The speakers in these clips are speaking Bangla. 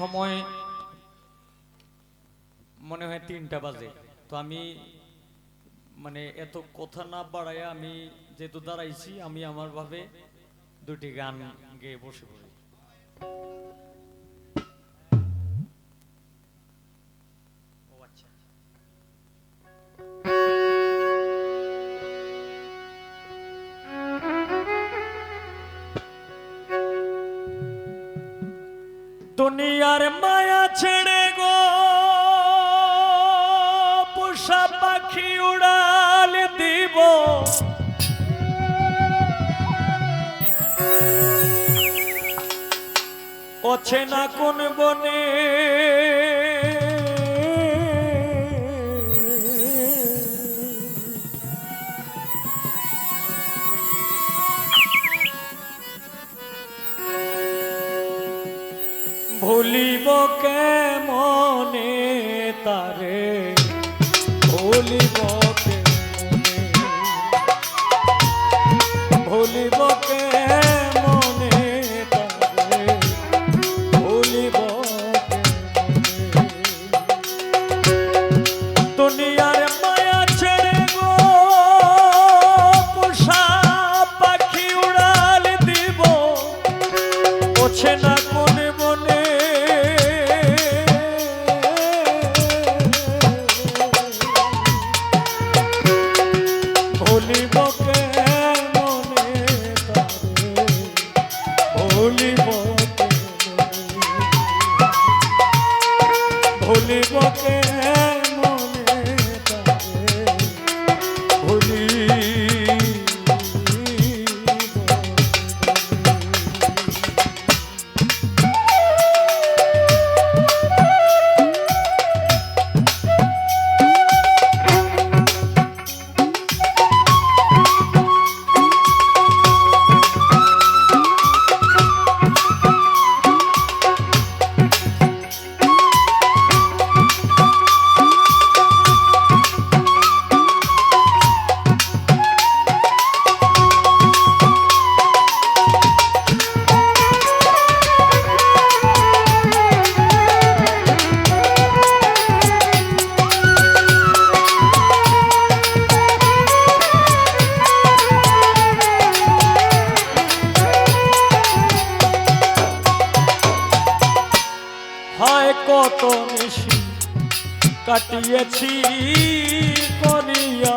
সময় মনে হয় তিনটা বাজে। তো আমি মানে এত কথা না বাড়ায় আমি যেহেতু দাঁড়াইছি, আমি আমার ভাবে দুটি গান গেয়ে বসে পড়ি। ছেড়ে গো। পোষা পাখি উড়াল দিব। অছে না কোন বনে তারে ভুলিব ভুলিব কেমনে তারে ভুলিব দুনিয়ার মায়া ছেড়ে গো পোষা পাখি উড়াল দিব। ওছে না ভুলিব মনে কাটিয়েছি করিয়া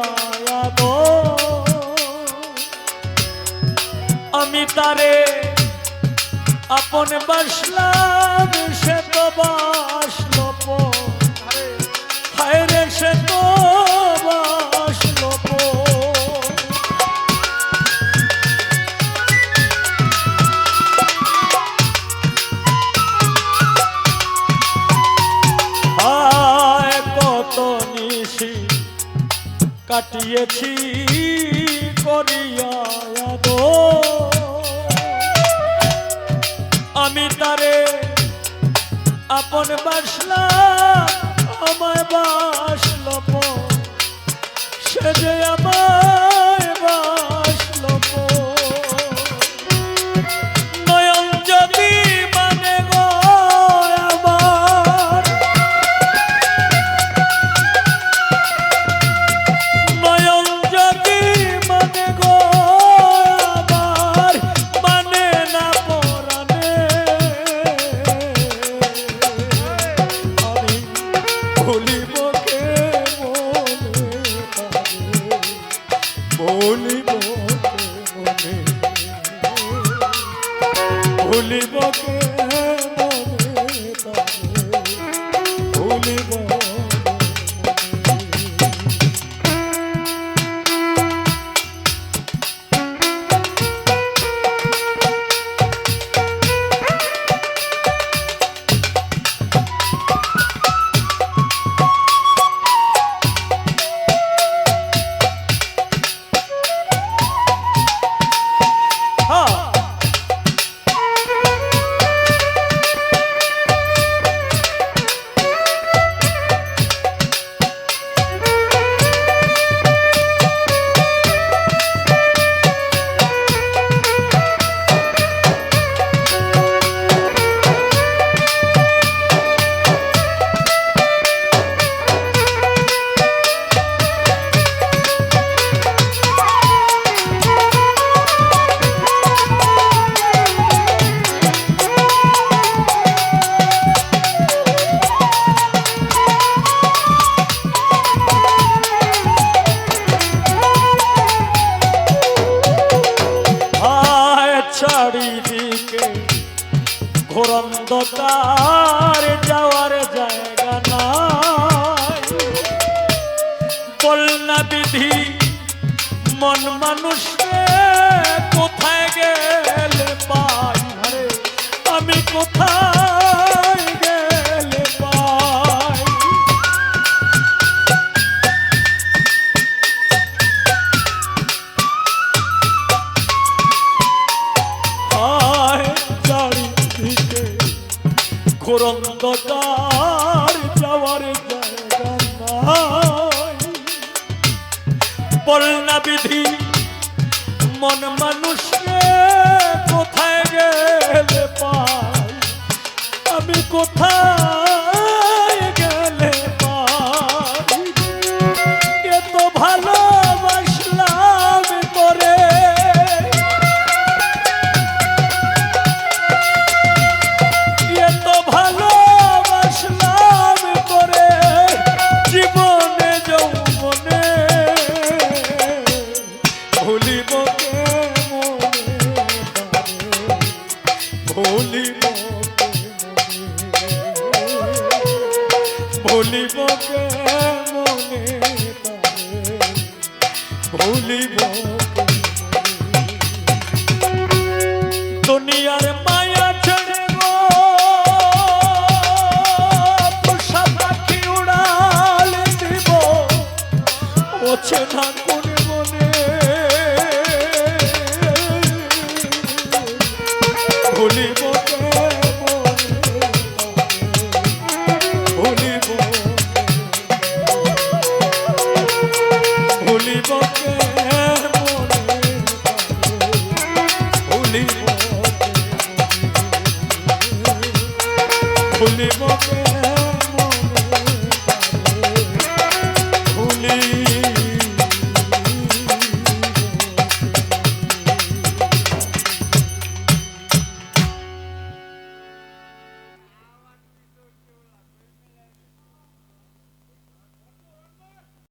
আমি তারে আপন বাসলাম সে তো কাটিয়েছি করিয়া আমি তারে আপন বাসলা আমায় বাসল ভুলিব কে? চারিদিকে। ঘোর অন্ধকার যাওয়ার জায়গা নাই। বলনা বিধি মন মানুষ তো যাওয়ার বলনা বিধি মন মানুষ কোথায় গেলে পাই? আমি কোথায়